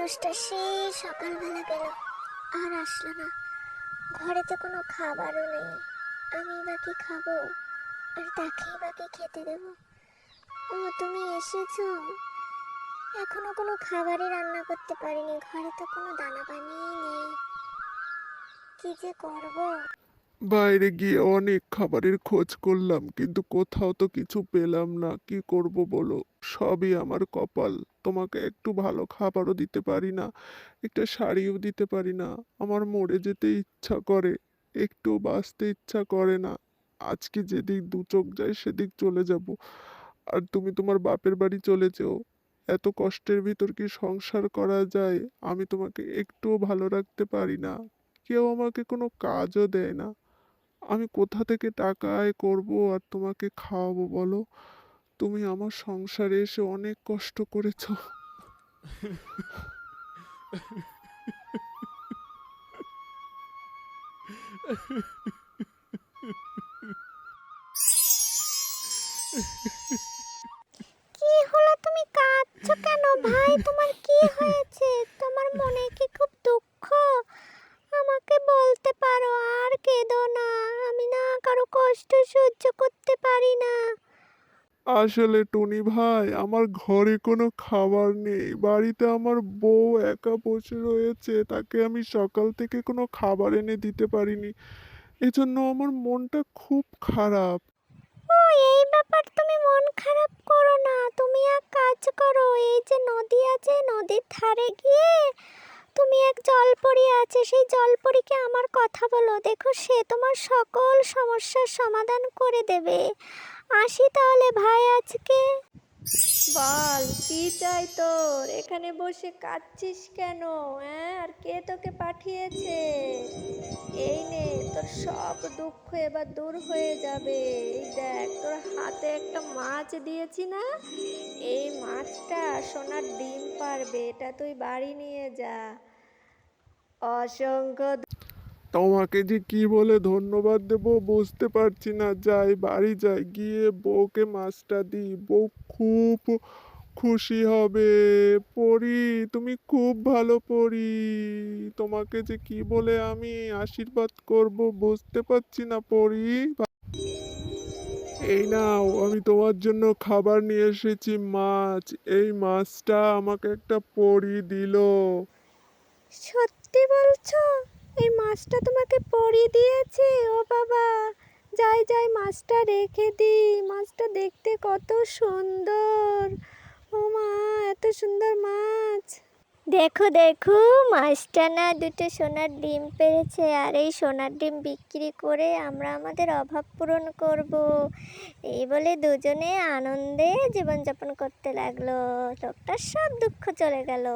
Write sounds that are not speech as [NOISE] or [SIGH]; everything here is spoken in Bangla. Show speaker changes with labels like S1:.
S1: মানুষটা সেই সকালবেলা গেল। আর আসলো না। ঘরেতে কোনো খাবারও নেই। আমি বা কি খাব? আর তাকেই বা কি খেতে দেব? ও, তুমি এসেছ? এখনও কোনো খাবারই রান্না করতে পারিনি। ঘরে তো কোনো দানা পানিই নেই। কি যে করব?
S2: বাইরে গিয়ে অনেক খাবারের খোঁজ করলাম, কিন্তু কোথাও তো কিছু পেলাম না। কি করব বলো? সবই আমার কপাল। তোমাকে একটু ভালো খাবারও দিতে পারি না, একটা শাড়িও দিতে পারি না। আমার মরে যেতে ইচ্ছা করে, একটু বাঁচতে ইচ্ছা করে না। আজকে যেদিক দু চোখ যায় সেদিক চলে যাব। আর তুমি তোমার বাপের বাড়ি চলে যেও। এত কষ্টের ভিতর কি সংসার করা যায়? আমি তোমাকে একটুও ভালো রাখতে পারি না। কেউ আমাকে কোনো কাজও দেয় না। আমি কোথা থেকে টাকা আয় করব আর তোমাকে খাওয়াবো বলো? তুমি আমার সংসারে এসে অনেক কষ্ট করেছ।
S1: কি [LAUGHS] কষ্ট সহ্য করতে পারি না।
S2: আসলে টুনি ভাই আমার ঘরে কোনো খাবার নেই। বাড়িতে আমার বউ একা বসে রয়েছে তাকে আমি সকাল থেকে কোনো খাবার এনে দিতে পারিনি। এজন্য আমার মনটা খুব খারাপ।
S1: ও এই ব্যাপার তুমি মন খারাপ করো না। তুমি এক কাজ করো এই যে নদী আছে নদীর ধারে গিয়ে তুমি এক জলপরি আছে, সেই জলপরিকে আমার কথা বলো। দেখো, সে তোমার সকল সমস্যার সমাধান করে দেবে। আসি তাহলে ভাই আজকে।
S3: বল, কি চাই তোর? এখানে বসে কাঁদছিস কেন হ্যাঁ কে তোকে পাঠিয়েছে? এই নে, তোর সব দুঃখ এবার দূর হয়ে যাবে। এই দেখ, তোর হাতে একটা মাছ দিয়েছি না? এই মাছটা সোনার ডিম পারবে, এটা তুই বাড়ি নিয়ে যা। অসংখ্য
S2: তোমাকে যে কি বলে ধন্যবাদ দেব বুঝতে পারছি না। যাই, বাড়ি যাই, গিয়ে বউকে মাছটা দিই। বউ খুব খুশি হবে। পরি, তুমি খুব ভালো পরি। তোমাকে যে কি বলে আমি আশীর্বাদ করব বুঝতে পারছি না পরি। এই নাও, আমি তোমার জন্য খাবার নিয়ে এসেছি, মাছ। এই মাছটা আমাকে একটা পরি দিলো।
S3: সত্যি বলছো? এই মাছটা তোমাকে পরিয়ে দিয়েছে? ও বাবা, যাই যাই, মাছটা রেখে দিই। মাছটা দেখতে কত সুন্দর। সুন্দর মাছ।
S1: দেখো দেখো মাছটা না দুটো সোনার ডিম পেরেছে আর এই সোনার ডিম বিক্রি করে আমরা আমাদের অভাব পূরণ করব। এই বলে দুজনে আনন্দে জীবনযাপন করতে লাগল। লোকটার সব দুঃখ চলে গেল।